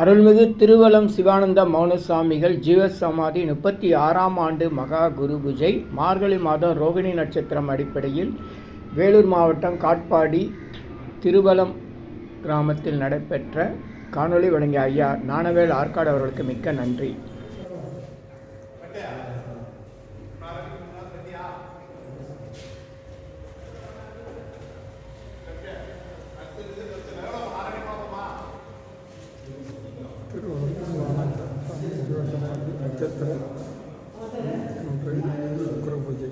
அருள்மிகு திருவலம் சிவானந்த மௌனசாமிகள் ஜீவசமாதி முப்பத்தி ஆறாம் ஆண்டு மகா குரு பூஜை. மார்கழி மாதம் ரோகிணி நட்சத்திரம் அடிப்படையில் வேலூர் மாவட்டம் காட்பாடி திருவலம் கிராமத்தில் நடைபெற்ற காணொளி வழங்கிய ஐயா ஞானவேல் ஆற்காடு அவர்களுக்கு மிக்க நன்றி. சுக்கர பூஜை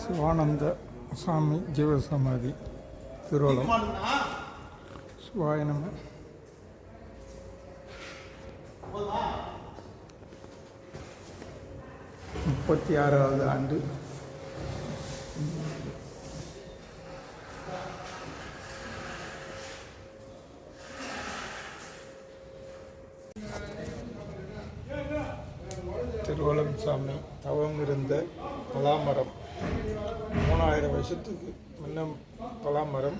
சிவானந்த சாமி ஜீவசமாதி திருவள்ளம். சிவாய முப்பத்தி ஆறாவது ஆண்டு. திருவள்ளம் சாமி தவம் இருந்த பலாமரம். மூணாயிரம் வருஷத்துக்கு முன்ன பலாமரம்.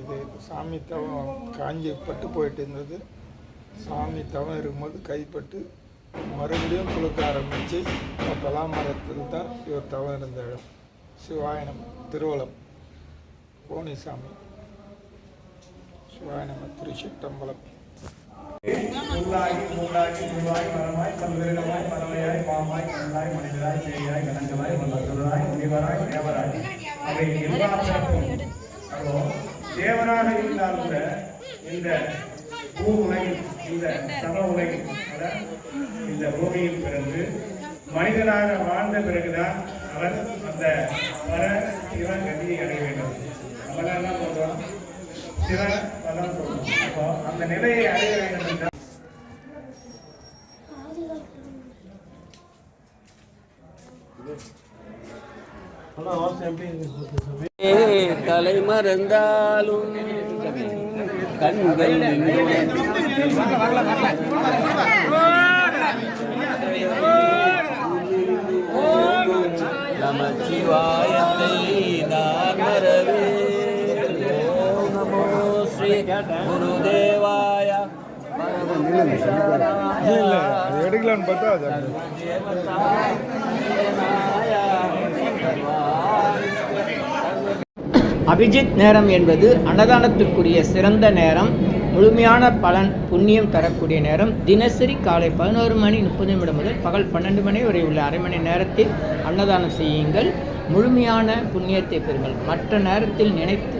இது சாமி தவம் காஞ்சி பட்டு போயிட்டு இருந்தது. சாமி தவம் இருக்கும்போது கைப்பட்டு மறுபடியும் குளுக்க ஆரம்பித்து பலாமரத்தில் தான் இவர் தவம் இருந்த இடம் சிவாயனம் திருவளம் கோணிசாமி சிவாயனம திருச்சிட்டம்பலம் உள்ளாகி மூடாகி உருவாய் மரமாய் பறவையாய் பாம்பாய் மனிதராய் செய்யாய் கணங்களாய் மல்லர்களாய் முனிவராய் தேவராய் அவை எல்லாத்திற்கும் அப்போ தேவராக இருந்தால் கூட இந்த பூ உலகில் இந்த சம உலகில் இந்த பூமியில் பிறந்து மனிதனாக வாழ்ந்த பிறகுதான் அவர் அந்த வர சிவன் கதியை அடைய வேண்டும் நம்ம என்ன சொல்றோம் சிவன் பதம் சொல்றோம் அப்போ அந்த நிலையை அடைய வேண்டும் என்றால் தலை மறந்தாலும் கண்கள் குருதேவாய. இல்லை அது எடுக்கலான்னு பார்த்தா அது அபிஜித் நேரம் என்பது அன்னதானத்திற்குரிய சிறந்த நேரம். முழுமையான பலன் புண்ணியம் தரக்கூடிய நேரம். தினசரி காலை பதினோரு மணி முப்பது நிமிடம் முதல் பகல் பன்னெண்டு மணி வரை உள்ள அரை மணி நேரத்தில் அன்னதானம் செய்யுங்கள். முழுமையான புண்ணியத்தை பெறுங்கள். மற்ற நேரத்தில் நினைத்து